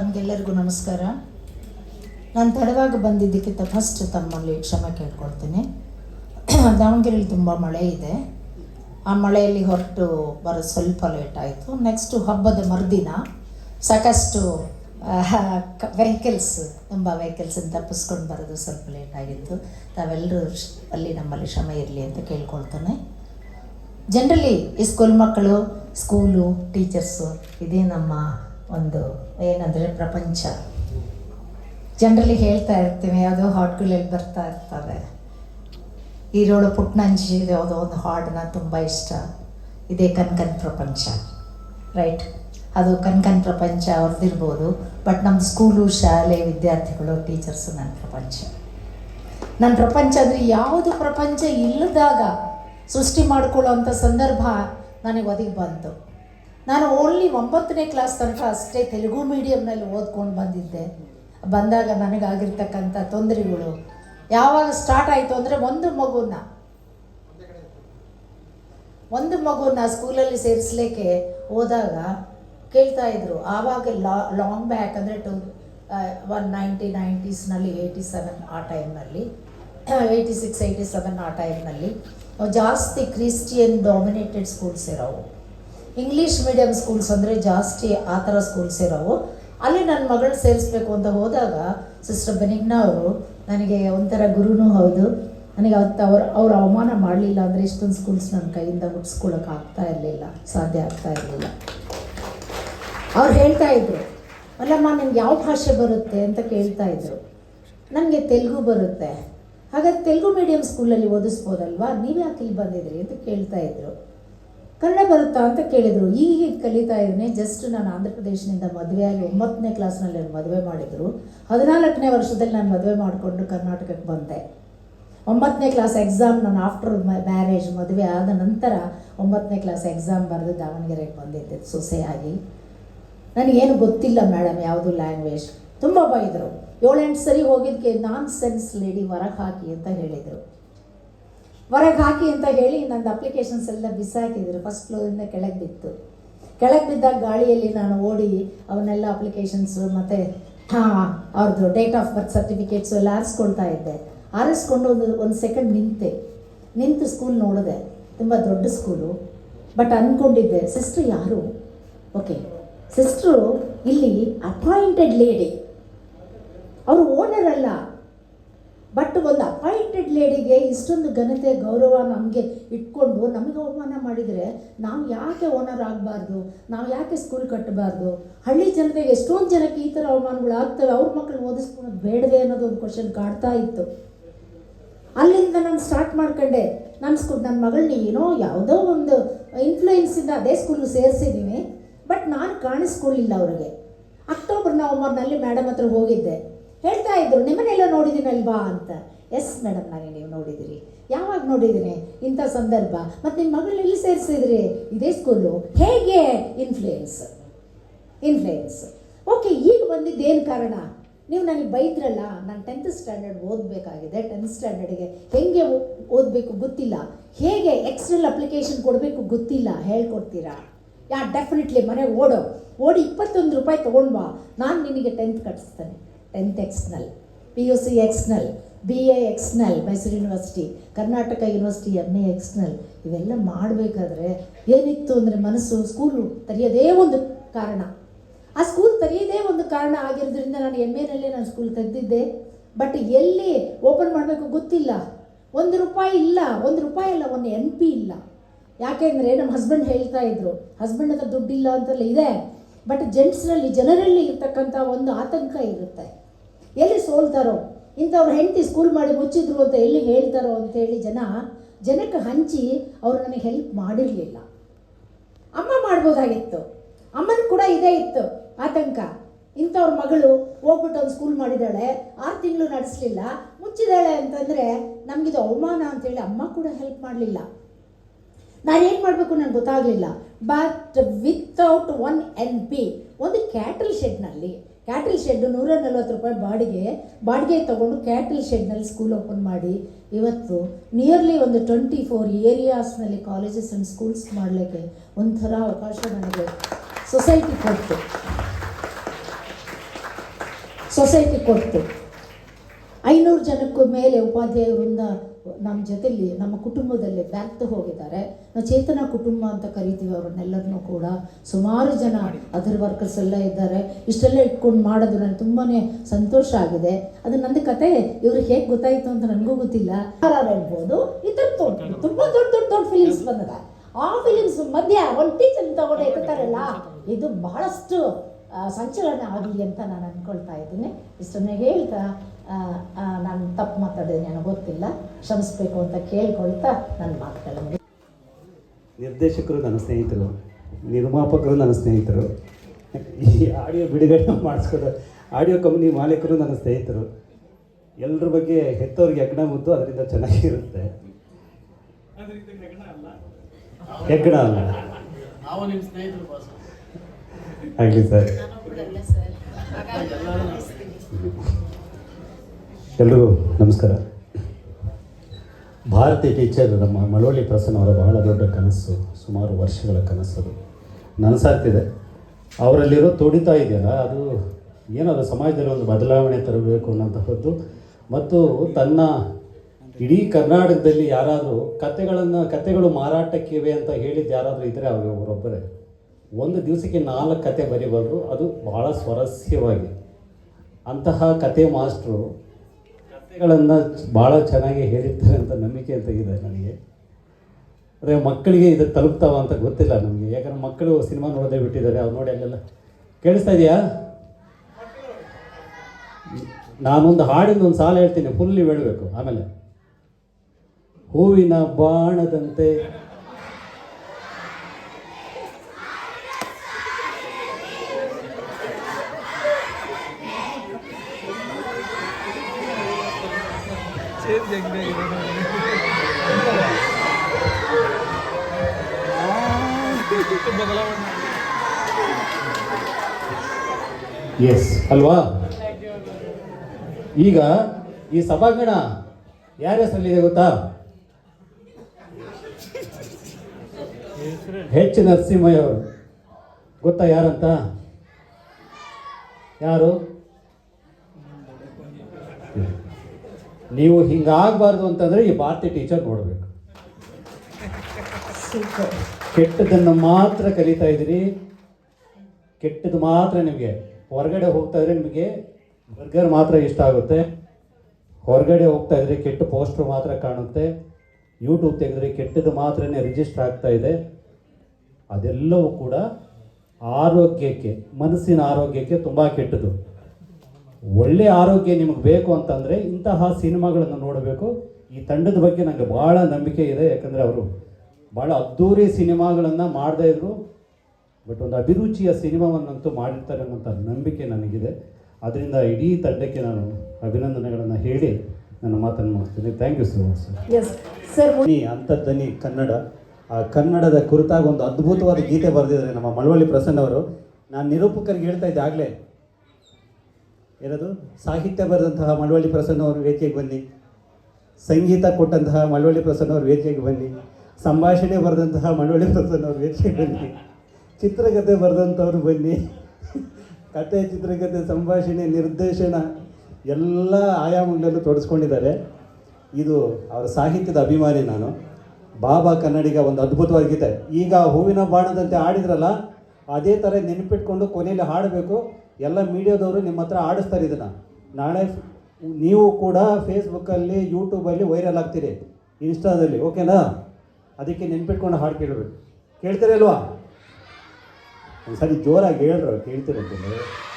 ತಮಗೆಲ್ಲರಿಗೂ ನಮಸ್ಕಾರ. ನಾನು ತಡವಾಗಿ ಬಂದಿದ್ದಕ್ಕಿಂತ ಫಸ್ಟ್ ತಮ್ಮಲ್ಲಿ ಕ್ಷಮೆ ಕೇಳ್ಕೊಳ್ತೀನಿ. ದಾವಣಗೆರೆಯಲ್ಲಿ ತುಂಬ ಮಳೆ ಇದೆ. ಆ ಮಳೆಯಲ್ಲಿ ಹೊರಟು ಬರೋ ಸ್ವಲ್ಪ ಲೇಟ್ ಆಯಿತು. ನೆಕ್ಸ್ಟು ಹಬ್ಬದ ಮರುದಿನ ಸಾಕಷ್ಟು ವೆಹಿಕಲ್ಸ್ ತುಂಬ ವೆಹಿಕಲ್ಸನ್ನು ತಪ್ಪಿಸ್ಕೊಂಡು ಬರೋದು ಸ್ವಲ್ಪ ಲೇಟ್ ಆಗಿತ್ತು ತಾವೆಲ್ಲರೂ ಅಲ್ಲಿ ನಮ್ಮಲ್ಲಿ ಶ್ರಮ ಇರಲಿ ಅಂತ ಕೇಳ್ಕೊಳ್ತಾನೆ. ಜನರಲಿ ಈ ಸ್ಕೂಲ್ ಮಕ್ಕಳು ಸ್ಕೂಲು ಟೀಚರ್ಸು ಇದೇ ನಮ್ಮ ಒಂದು ಏನಂದರೆ ಪ್ರಪಂಚ. ಜನರಲಿ ಹೇಳ್ತಾ ಇರ್ತೀವಿ, ಯಾವುದೋ ಹಾಡ್ಗಳಲ್ಲಿ ಬರ್ತಾ ಇರ್ತವೆ. ಈರೋಳು ಪುಟ್ನಂಜಿ ಯಾವುದೋ ಒಂದು ಹಾಡನ್ನ ತುಂಬ ಇಷ್ಟ. ಇದೇ ಕನ್ಕನ್ ಪ್ರಪಂಚ, ರೈಟ್? ಅದು ಕನ್ಕನ್ ಪ್ರಪಂಚ ಅವ್ರದ್ದಿರ್ಬೋದು, ಬಟ್ ನಮ್ಮ ಸ್ಕೂಲು, ಶಾಲೆ, ವಿದ್ಯಾರ್ಥಿಗಳು, ಟೀಚರ್ಸು ನನ್ನ ಪ್ರಪಂಚ. ನನ್ನ ಪ್ರಪಂಚ ಅಂದರೆ ಯಾವುದು ಪ್ರಪಂಚ ಇಲ್ಲದಾಗ ಸೃಷ್ಟಿ ಮಾಡ್ಕೊಳ್ಳೋವಂಥ ಸಂದರ್ಭ ನನಗೆ ಒದಗಿ ಬಂತು. ನಾನು ಓನ್ಲಿ ಒಂಬತ್ತನೇ ಕ್ಲಾಸ್ ತನಕ ಅಷ್ಟೇ ತೆಲುಗು ಮೀಡಿಯಮ್ನಲ್ಲಿ ಓದ್ಕೊಂಡು ಬಂದಿದ್ದೆ. ಬಂದಾಗ ನನಗಾಗಿರ್ತಕ್ಕಂಥ ತೊಂದರೆಗಳು. ಯಾವಾಗ ಸ್ಟಾರ್ಟ್ ಆಯಿತು ಅಂದರೆ ಒಂದು ಮಗುನ. ಒಂದು ಮಗುನ ಸ್ಕೂಲಲ್ಲಿ ಸೇರಿಸ್ಲಿಕ್ಕೆ ಹೋದಾಗ ಕೇಳ್ತಾ ಇದ್ರು, ಆವಾಗ ಲಾ ಲಾಂಗ್ ಬ್ಯಾಕ್ ಅಂದರೆ ಟು ಒನ್ ನೈಂಟಿ ನೈಂಟೀಸ್ನಲ್ಲಿ ಏಯ್ಟಿ ಸೆವೆನ್ ಆ ಟೈಮ್ನಲ್ಲಿ ಏಯ್ಟಿ ಸಿಕ್ಸ್ ಏಯ್ಟಿ ಸೆವೆನ್ ಆ ಟೈಮ್ನಲ್ಲಿ ಜಾಸ್ತಿ ಕ್ರಿಶ್ಚಿಯನ್ ಡಾಮಿನೇಟೆಡ್ ಸ್ಕೂಲ್ಸ್ ಇರೋವು. ಇಂಗ್ಲೀಷ್ ಮೀಡಿಯಮ್ ಸ್ಕೂಲ್ಸ್ ಅಂದರೆ ಜಾಸ್ತಿ ಆ ಥರ ಸ್ಕೂಲ್ಸ್ ಇರೋವು. ಅಲ್ಲಿ ನನ್ನ ಮಗಳು ಸೇರಿಸ್ಬೇಕು ಅಂತ ಹೋದಾಗ ಸಿಸ್ಟರ್ ಬೆನಿಗ್ನ ಅವರು ನನಗೆ ಒಂಥರ ಗುರುನೂ ಹೌದು. ನನಗೆ ಅವತ್ತು ಅವ್ರು ಅವ್ರು ಅವಮಾನ ಮಾಡಲಿಲ್ಲ ಅಂದರೆ ಇಷ್ಟೊಂದು ಸ್ಕೂಲ್ಸ್ ನನ್ನ ಕೈಯಿಂದ ಮುಟ್ಸ್ಕೊಳಕ್ಕೆ ಆಗ್ತಾ ಇರಲಿಲ್ಲ. ಸಾಧ್ಯ ಆಗ್ತಾ ಇರಲಿಲ್ಲ. ಅವ್ರು ಹೇಳ್ತಾ ಇದ್ರು, ಅಲ್ಲಮ್ಮ, ನಿಮ್ಗೆ ಯಾವ ಭಾಷೆ ಬರುತ್ತೆ? ಅಂತ ಕೇಳ್ತಾ ಇದ್ರು. ನನಗೆ ತೆಲುಗು ಬರುತ್ತೆ. ಹಾಗಾದ್ರೆ ತೆಲುಗು ಮೀಡಿಯಂ ಸ್ಕೂಲಲ್ಲಿ ಓದಿಸ್ಬೋದಲ್ವಾ? ನೀವು ಯಾಕೆ ಇಲ್ಲಿ ಬಂದಿದ್ರಿ? ಅಂತ ಕೇಳ್ತಾ ಇದ್ರು. ಕನ್ನಡ ಬರುತ್ತಾ ಅಂತ ಕೇಳಿದರು. ಈಗ ಕಲಿತಾ ಇದ್ದೀನಿ ಜಸ್ಟ್ ನಾನು ಆಂಧ್ರ ಪ್ರದೇಶದಿಂದ ಮದುವೆಯಾಗಿ ಒಂಬತ್ತನೇ ಕ್ಲಾಸ್ನಲ್ಲಿ ಮದುವೆ ಮಾಡಿದರು. ಹದಿನಾಲ್ಕನೇ ವರ್ಷದಲ್ಲಿ ನಾನು ಮದುವೆ ಮಾಡಿಕೊಂಡು ಕರ್ನಾಟಕಕ್ಕೆ ಬಂದೆ. ಒಂಬತ್ತನೇ ಕ್ಲಾಸ್ ಎಕ್ಸಾಮ್ ನಾನು ಆಫ್ಟರ್ ಮ್ಯಾರೇಜ್ ಮದುವೆ ಆದ ನಂತರ ಒಂಬತ್ತನೇ ಕ್ಲಾಸ್ ಎಕ್ಸಾಮ್ ಬರೆದು ದಾವಣಗೆರೆಗೆ ಬಂದಿದ್ದೆ ಸೊಸೆಯಾಗಿ. ನನಗೇನು ಗೊತ್ತಿಲ್ಲ ಮೇಡಮ್ ಯಾವುದು ಲ್ಯಾಂಗ್ವೇಜ್ ತುಂಬ ಬೈದರು. ಏಳೆಂಟು ಸರಿ ಹೋಗಿದ್ದಕ್ಕೆ ನಾನ್ ಸೆನ್ಸ್ ಲೇಡಿ ಹೊರಗೆ ಹಾಕಿ ಅಂತ ಹೇಳಿದರು. ಹೊರಗೆ ಹಾಕಿ ಅಂತ ಹೇಳಿ ನಂದು ಅಪ್ಲಿಕೇಶನ್ಸ್ ಎಲ್ಲ ಬಿಸಾಕಿದ್ರು. ಫಸ್ಟ್ ಫ್ಲೋರಿಂದ ಕೆಳಗೆ ಬಿತ್ತು. ಕೆಳಗೆ ಬಿದ್ದಾಗ ಗಾಳಿಯಲ್ಲಿ ನಾನು ಓಡಿ ಅವನ್ನೆಲ್ಲ ಅಪ್ಲಿಕೇಶನ್ಸು ಮತ್ತು, ಹಾಂ ಅವ್ರದ್ದು ಡೇಟ್ ಆಫ್ ಬರ್ತ್ ಸರ್ಟಿಫಿಕೇಟ್ಸು ಎಲ್ಲ ಆರಿಸ್ಕೊಳ್ತಾ ಇದ್ದೆ. ಆರಿಸ್ಕೊಂಡು ಒಂದು ಒಂದು ಸೆಕೆಂಡ್ ನಿಂತೆ. ನಿಂತು ಸ್ಕೂಲ್ ನೋಡಿದೆ. ತುಂಬ ದೊಡ್ಡ ಸ್ಕೂಲು ಬಟ್ ಅಂದ್ಕೊಂಡಿದ್ದೆ ಸಿಸ್ಟ್ರ್ ಯಾರು? ಓಕೆ ಸಿಸ್ಟ್ರು ಇಲ್ಲಿ ಅಪಾಯಿಂಟೆಡ್ ಲೇಡಿ ಅವರು ಓನರ್ ಅಲ್ಲ. ಬಟ್ ಒಂದು ಅಪಾಯಿಂಟೆಡ್ ಲೇಡಿಗೆ ಇಷ್ಟೊಂದು ಘನತೆ ಗೌರವ ನಮಗೆ ಇಟ್ಕೊಂಡು ನಮಗೆ ಅವಮಾನ ಮಾಡಿದರೆ ನಾವು ಯಾಕೆ ಓನರ್ ಆಗಬಾರ್ದು? ನಾವು ಯಾಕೆ ಸ್ಕೂಲ್ ಕಟ್ಟಬಾರ್ದು ಹಳ್ಳಿ ಜನತೆಗೆ ಎಷ್ಟೊಂದು ಜನಕ್ಕೆ ಈ ಥರ ಅವಮಾನಗಳು ಆಗ್ತವೆ? ಅವ್ರ ಮಕ್ಕಳು ಓದಿಸ್ಕೊಳೋದು ಬೇಡದೆ ಅನ್ನೋದು ಒಂದು ಕ್ವಶನ್ ಕಾಡ್ತಾ ಇತ್ತು. ಅಲ್ಲಿಂದ ನಾನು ಸ್ಟಾರ್ಟ್ ಮಾಡ್ಕೊಂಡೆ. ನನ್ನ ಸ್ಕೂಲ್ ನನ್ನ ಮಗಳನ್ನ ಏನೋ ಯಾವುದೋ ಒಂದು ಇನ್ಫ್ಲೂಯೆನ್ಸಿಂದ ಅದೇ ಸ್ಕೂಲ್ ಸೇರಿಸಿದ್ದೀನಿ ಬಟ್ ನಾನು ಕಾಣಿಸ್ಕೊಳ್ಳಿಲ್ಲ ಅವರಿಗೆ. ಅಕ್ಟೋಬರ್ ನವಂಬರ್ನಲ್ಲಿ ಮೇಡಮ್ ಹತ್ರ ಹೋಗಿದ್ದೆ. ಹೇಳ್ತಾ ಇದ್ರು, ನಿಮ್ಮನ್ನೆಲ್ಲ ನೋಡಿದ್ದೀನಲ್ವಾ ಅಂತ. ಎಸ್ ಮೇಡಮ್ ನನಗೆ ನೀವು ನೋಡಿದಿರಿ ಯಾವಾಗ ನೋಡಿದ್ದೀನಿ? ಇಂಥ ಸಂದರ್ಭ. ಮತ್ತು ನಿಮ್ಮ ಮಗಳನ್ನ ಎಲ್ಲಿ ಸೇರಿಸಿದ್ರಿ? ಇದೇ ಸ್ಕೂಲು ಹೇಗೆ? ಇನ್ಫ್ಲೂಯೆನ್ಸ್ ಇನ್ಫ್ಲೂಯೆನ್ಸ್ ಓಕೆ ಈಗ ಬಂದಿದ್ದೇನು ಕಾರಣ? ನೀವು ನನಗೆ ಬೈದ್ರಲ್ಲ, ನಾನು ಟೆಂತ್ ಸ್ಟ್ಯಾಂಡರ್ಡ್ ಓದಬೇಕಾಗಿದೆ ಟೆಂತ್ ಸ್ಟ್ಯಾಂಡರ್ಡ್ಗೆ ಹೆಂಗೆ ಓದಬೇಕು ಗೊತ್ತಿಲ್ಲ. ಹೇಗೆ ಎಕ್ಸ್ಟ್ರಲ್ ಅಪ್ಲಿಕೇಶನ್ ಕೊಡಬೇಕು ಗೊತ್ತಿಲ್ಲ, ಹೇಳ್ಕೊಡ್ತೀರಾ? ಯಾ ಡೆಫಿನೆಟ್ಲಿ ಮನೆ ಓಡೋ. ಓಡಿ ಇಪ್ಪತ್ತೊಂದು ರೂಪಾಯಿ ತೊಗೊಂಡ್ಬಾ ನಾನು ನಿನಗೆ tenth ಕಟ್ಟಿಸ್ತೇನೆ tenth external P U C external B A external Mysore university Karnataka university M A external ಇವೆಲ್ಲ ಮಾಡಬೇಕಾದ್ರೆ ಏನಿತ್ತು ಅಂದರೆ ಮನಸ್ಸು ಸ್ಕೂಲು ತರೆಯೋದೇ ಒಂದು ಕಾರಣ. ಆ ಸ್ಕೂಲ್ ತೆರೆಯೋದೇ ಒಂದು ಕಾರಣ ಆಗಿರೋದ್ರಿಂದ ನಾನು ಎಂ ಎನಲ್ಲೇ ನಾನು ಸ್ಕೂಲ್ ತೆಗೆದಿದ್ದೆ. ಬಟ್ ಎಲ್ಲಿ ಓಪನ್ ಮಾಡಬೇಕು ಗೊತ್ತಿಲ್ಲ. ಒಂದು ರೂಪಾಯಿ ಇಲ್ಲ, ಒಂದು ರೂಪಾಯಿ ಇಲ್ಲ ಒಂದು ಎಂ ಪಿ ಇಲ್ಲ. ಯಾಕೆಂದರೆ ನಮ್ಮ ಹಸ್ಬೆಂಡ್ ಹೇಳ್ತಾ ಇದ್ರು ಹಸ್ಬೆಂಡ್ ಹತ್ರ ದುಡ್ಡಿಲ್ಲ ಅಂತೆಲ್ಲ ಇದೆ. ಬಟ್ ಜೆಂಟ್ಸ್ನಲ್ಲಿ ಜನರಲ್ಲಿ ಇರ್ತಕ್ಕಂಥ ಒಂದು ಆತಂಕ ಇರುತ್ತೆ. ಎಲ್ಲಿ ಸೋಲ್ತಾರೋ? ಇಂಥವ್ರು ಹೆಂಡತಿ ಸ್ಕೂಲ್ ಮಾಡಿ ಮುಚ್ಚಿದ್ರು ಅಂತ ಎಲ್ಲಿ ಹೇಳ್ತಾರೋ ಅಂತೇಳಿ ಜನ, ಜನಕ್ಕೆ ಹಂಚಿ ಅವ್ರು ನನಗೆ ಹೆಲ್ಪ್ ಮಾಡಿರಲಿಲ್ಲ. ಅಮ್ಮ ಮಾಡ್ಬೋದಾಗಿತ್ತು. ಅಮ್ಮನ ಕೂಡ ಇದೇ ಇತ್ತು, ಆತಂಕ. ಇಂಥವ್ರ ಮಗಳು ಹೋಗ್ಬಿಟ್ಟು ಒಂದು ಸ್ಕೂಲ್ ಮಾಡಿದ್ದಾಳೆ ಆರು ತಿಂಗಳು ನಡೆಸಲಿಲ್ಲ, ಮುಚ್ಚಿದಾಳೆ ಅಂತಂದರೆ ನಮಗಿದು ಅವಮಾನ ಅಂತೇಳಿ ಅಮ್ಮ ಕೂಡ ಹೆಲ್ಪ್ ಮಾಡಲಿಲ್ಲ. ನಾನು ಏನು ಮಾಡಬೇಕು ನನಗೆ ಗೊತ್ತಾಗಲಿಲ್ಲ. But without one N P ಒಂದು ಕ್ಯಾಟಲ್ ಶೆಡ್ನಲ್ಲಿ, ಕ್ಯಾಟಲ್ ಶೆಡ್ ನೂರ ನಲ್ವತ್ತು ರೂಪಾಯಿ ಬಾಡಿಗೆ ಬಾಡಿಗೆ ತಗೊಂಡು ಕ್ಯಾಟಲ್ ಶೆಡ್ನಲ್ಲಿ ಸ್ಕೂಲ್ ಓಪನ್ ಮಾಡಿ. ಇವತ್ತು ನಿಯರ್ಲಿ ಒಂದು ಟ್ವೆಂಟಿ ಫೋರ್ ಏರಿಯಾಸ್ನಲ್ಲಿ ಕಾಲೇಜಸ್ ಆ್ಯಂಡ್ ಸ್ಕೂಲ್ಸ್ ಮಾಡಲಿಕ್ಕೆ ಒಂಥರ ಅವಕಾಶ ನನಗೆ ಸೊಸೈಟಿ ಕೊಡ್ತು. ಸೊಸೈಟಿ ಕೊಡ್ತು. ಐನೂರು ಜನಕ್ಕೂ ಮೇಲೆ ಉಪಾಧ್ಯಾಯರಿಂದ ನಮ್ಮ ಜೊತೆಲಿ, ನಮ್ಮ ಕುಟುಂಬದಲ್ಲಿ ಬ್ಯಾಕ್ತು ಹೋಗಿದ್ದಾರೆ. ನಾವು ಚೇತನ ಕುಟುಂಬ ಅಂತ ಕರಿತೀವಿ ಅವ್ರನ್ನೆಲ್ಲರನ್ನೂ ಕೂಡ. ಸುಮಾರು ಜನ ಅದರ್ ವರ್ಕರ್ಸ್ ಎಲ್ಲ ಇದ್ದಾರೆ. ಇಷ್ಟೆಲ್ಲ ಇಟ್ಕೊಂಡು ಮಾಡೋದು ನನಗೆ ತುಂಬಾ ಸಂತೋಷ ಆಗಿದೆ. ಅದು ನಂದು ಕತೆ. ಇವ್ರಿಗೆ ಹೇಗೆ ಗೊತ್ತಾಯಿತು ಅಂತ ನನಗೂ ಗೊತ್ತಿಲ್ಲ. ಹೇಳ್ಬೋದು? ಈ ಥರ ತುಂಬ ದೊಡ್ಡ ದೊಡ್ಡ ದೊಡ್ಡ ಫಿಲಿಮ್ಸ್ ಬಂದದ. ಆ ಫಿಲಿಮ್ಸ್ ಮಧ್ಯ ಒಂದು ಟೀಚರ್ ತಗೊಂಡು ಇರ್ತಾರಲ್ಲ ಇದು ಬಹಳಷ್ಟು ಸಂಚಲನ ಆಗಲಿ ಅಂತ ನಾನು ಅಂದ್ಕೊಳ್ತಾ ಇದ್ದೀನಿ. ಇಷ್ಟನ್ನೇ ಹೇಳ್ತಾ ನಾನು ತಪ್ಪು ಮಾತಾಡಿದ್ರೆ ನನಗೆ ಗೊತ್ತಿಲ್ಲ. ಕ್ಷಮಿಸ್ಬೇಕು ಅಂತ ಕೇಳ್ಕೊಳ್ತಾ ನನ್ನ ಮಾತುಗಳನ್ನು ನಿರ್ದೇಶಕರು ನನ್ನ ಸ್ನೇಹಿತರು ನಿರ್ಮಾಪಕರು ನನ್ನ ಸ್ನೇಹಿತರು ಈ ಆಡಿಯೋ ಬಿಡುಗಡೆ ಮಾಡಿಸ್ಕೊಂಡು ಆಡಿಯೋ ಕಂಪ್ನಿ ಮಾಲೀಕರು ನನ್ನ ಸ್ನೇಹಿತರು. ಎಲ್ಲರ ಬಗ್ಗೆ ಹೆತ್ತವ್ರಿಗೆ ಹೆಗ್ಗಣ ಮುದ್ದು ಅದರಿಂದ ಚೆನ್ನಾಗಿರುತ್ತೆ. ಹೆಗ್ಗಣ ಅಲ್ಲ. ಆಗಲಿ ಸರ್. ಎಲ್ರಿಗೂ ನಮಸ್ಕಾರ. ಭಾರತೀಯ ಟೀಚರ್ ನಮ್ಮ ಮಳವಳ್ಳಿ ಪ್ರಸನ್ನ ಅವರ ಬಹಳ ದೊಡ್ಡ ಕನಸು, ಸುಮಾರು ವರ್ಷಗಳ ಕನಸದು ನನಸಾಗ್ತಿದೆ. ಅವರಲ್ಲಿರೋ ತೋಡಿತ ಇದೆಯಲ್ಲ, ಅದು ಏನಾದರೂ ಸಮಾಜದಲ್ಲಿ ಒಂದು ಬದಲಾವಣೆ ತರಬೇಕು ಅನ್ನೋಂತಹದ್ದು ಮತ್ತು ತನ್ನ ಇಡೀ ಕರ್ನಾಟಕದಲ್ಲಿ ಯಾರಾದರೂ ಕತೆಗಳನ್ನು, ಕತೆಗಳು ಮಾರಾಟಕ್ಕಿವೆ ಅಂತ ಹೇಳಿದ್ದು ಯಾರಾದರೂ ಇದ್ದರೆ ಅವರು ಒಬ್ಬರೊಬ್ಬರೇ. ಒಂದು ದಿವಸಕ್ಕೆ ನಾಲ್ಕು ಕತೆ ಬರೀಬಾರ್ದು, ಅದು ಬಹಳ ಸ್ವರಸ್ಯವಾಗಿ. ಅಂತಹ ಕತೆ ಮಾಸ್ಟ್ರು ಕತೆಗಳನ್ನು ಭಾಳ ಚೆನ್ನಾಗಿ ಹೇಳಿರ್ತಾರೆ ಅಂತ ನಂಬಿಕೆ ಅಂತ ಇದೆ ನನಗೆ. ಅದೇ ಮಕ್ಕಳಿಗೆ ಇದು ತಲುಪ್ತಾವ ಅಂತ ಗೊತ್ತಿಲ್ಲ ನಮಗೆ. ಯಾಕಂದ್ರೆ ಮಕ್ಕಳು ಸಿನಿಮಾ ನೋಡೋದೇ ಬಿಟ್ಟಿದ್ದಾರೆ. ಅವ್ರು ನೋಡಿ ಅಲ್ಲೆಲ್ಲ ಕೇಳಿಸ್ತಾ ಇದೆಯಾ? ನಾನೊಂದು ಹಾಡಿನ ಒಂದು ಸಾಲ ಹೇಳ್ತೀನಿ. ಫುಲ್ಲಿ ಹೇಳಬೇಕು. ಆಮೇಲೆ, ಹೂವಿನ ಬಾಣದಂತೆ ಎಸ್ ಅಲ್ವಾ? ಈಗ ಈ ಸಭಾಂಗಣ ಯಾರ ಹೆಸರಲ್ಲಿದೆ ಗೊತ್ತಾ? ಹೆಚ್ ನರಸಿಂಹಯ್ಯ ಅವರು ಗೊತ್ತಾ ಯಾರಂತ? ಯಾರು? ನೀವು ಹಿಂಗಾಗಬಾರ್ದು ಅಂತಂದ್ರೆ ಈ ಭಾರತೀಯ ಟೀಚರ್ ನೋಡಬೇಕು. ಸೂಪರ್ ಕೆಟ್ಟದನ್ನು ಮಾತ್ರ ಕಲಿತಾ ಇದ್ದೀರಿ. ಕೆಟ್ಟದ್ದು ಮಾತ್ರ ನಿಮಗೆ. ಹೊರಗಡೆ ಹೋಗ್ತಾ ಇದ್ರೆ ನಿಮಗೆ ಬರ್ಗರ್ ಮಾತ್ರ ಇಷ್ಟ ಆಗುತ್ತೆ. ಹೊರಗಡೆ ಹೋಗ್ತಾ ಇದ್ರೆ ಕೆಟ್ಟ ಪೋಸ್ಟರ್ ಮಾತ್ರ ಕಾಣುತ್ತೆ. ಯೂಟ್ಯೂಬ್ ತೆಗೆದ್ರೆ ಕೆಟ್ಟದ್ದು ಮಾತ್ರ ರಿಜಿಸ್ಟರ್ ಆಗ್ತಾ ಇದೆ. ಅದೆಲ್ಲವೂ ಕೂಡ ಆರೋಗ್ಯಕ್ಕೆ, ಮನಸ್ಸಿನ ಆರೋಗ್ಯಕ್ಕೆ ತುಂಬ ಕೆಟ್ಟದು ಒಳ್ಳೆ ಆರೋಗ್ಯ ನಿಮಗೆ ಬೇಕು ಅಂತಂದರೆ ಇಂತಹ ಸಿನಿಮಾಗಳನ್ನು ನೋಡಬೇಕು. ಈ ತಂಡದ ಬಗ್ಗೆ ನನಗೆ ಭಾಳ ನಂಬಿಕೆ ಇದೆ. ಯಾಕಂದರೆ ಅವರು ಭಾಳ ಅದ್ಧೂರಿ ಸಿನಿಮಾಗಳನ್ನು ಮಾಡದೇ ಇದ್ರು. ಬಟ್ ಒಂದು ಅಭಿರುಚಿಯ ಸಿನಿಮಾವನ್ನಂತೂ ಮಾಡಿರ್ತಾರೆ ಅನ್ನೋಂಥ ನಂಬಿಕೆ ನನಗಿದೆ. ಅದರಿಂದ ಇಡೀ ತಂಡಕ್ಕೆ ನಾನು ಅಭಿನಂದನೆಗಳನ್ನು ಹೇಳಿ ನನ್ನ ಮಾತನ್ನು ಮಾಡ್ತೀನಿ thank you so much sir yes sir ಧ್ವನಿ ಅಂತರ್ಧ್ವನಿ ಕನ್ನಡ ಆ ಕನ್ನಡದ ಕುರಿತಾಗಿ ಒಂದು ಅದ್ಭುತವಾದ ಗೀತೆ ಬರೆದಿದ್ದಾರೆ ನಮ್ಮ ಮಳವಳ್ಳಿ ಪ್ರಸನ್ನ ಅವರು. ನಾನು ನಿರೂಪಕರಿಗೆ ಹೇಳ್ತಾ ಇದ್ದೆ ಆಗಲೇ. ಏನದು? ಸಾಹಿತ್ಯ ಬರೆದಂತಹ ಮಳವಳ್ಳಿ ಪ್ರಸನ್ನ ಅವರು ವೇದಿಕೆಗೆ ಬನ್ನಿ. ಸಂಗೀತ ಕೊಟ್ಟಂತಹ ಮಳವಳ್ಳಿ ಪ್ರಸನ್ನ ಅವರು ವೇದಿಕೆಗೆ ಬನ್ನಿ. ಸಂಭಾಷಣೆ ಬರೆದಂತಹ ಮಂಡಳಿ ಪ್ರಸನ್ನ ಅವರು ವೇದಿಕೆಗೆ ಬನ್ನಿ. ಚಿತ್ರಕಥೆ ಬರೆದಂಥವ್ರು ಬನ್ನಿ. ಕತೆ ಚಿತ್ರಕಥೆ ಸಂಭಾಷಣೆ, ನಿರ್ದೇಶನ ಎಲ್ಲ ಆಯಾಮಗಳಲ್ಲೂ ತೊಡಸ್ಕೊಂಡಿದ್ದಾರೆ. ಇದು ಅವರ ಸಾಹಿತ್ಯದ ಅಭಿಮಾನಿ ನಾನು. ಬಾಬಾ ಕನ್ನಡಿಗ ಒಂದು ಅದ್ಭುತವಾಗಿದೆ ಈಗ ಹೂವಿನ ಬಾಣದಂತೆ ಆಡಿದ್ರಲ್ಲ, ಅದೇ ಥರ ನೆನಪಿಟ್ಕೊಂಡು ಕೊನೆಯಲ್ಲಿ ಹಾಡಬೇಕು. ಎಲ್ಲ ಮೀಡಿಯಾದವರು ನಿಮ್ಮ ಹತ್ರ ಆಡಿಸ್ತಾರೆ ಇದನ್ನು. ನಾಳೆ ನೀವು ಕೂಡ ಫೇಸ್ಬುಕ್ಕಲ್ಲಿ ಯೂಟ್ಯೂಬಲ್ಲಿ ವೈರಲ್ ಆಗ್ತೀರಿ ಇನ್ಸ್ಟಾದಲ್ಲಿ ಓಕೆನಾ ಅದಕ್ಕೆ ನೆನ್ಪಿಟ್ಕೊಂಡು ಹಾಡು ಕೇಳಬೇಕು. ಅಲ್ವಾ ಒಂದ್ಸರಿ ಜೋರಾಗಿ ಹೇಳ್ರು ಕೇಳ್ತೀರಂತೇಳಿ.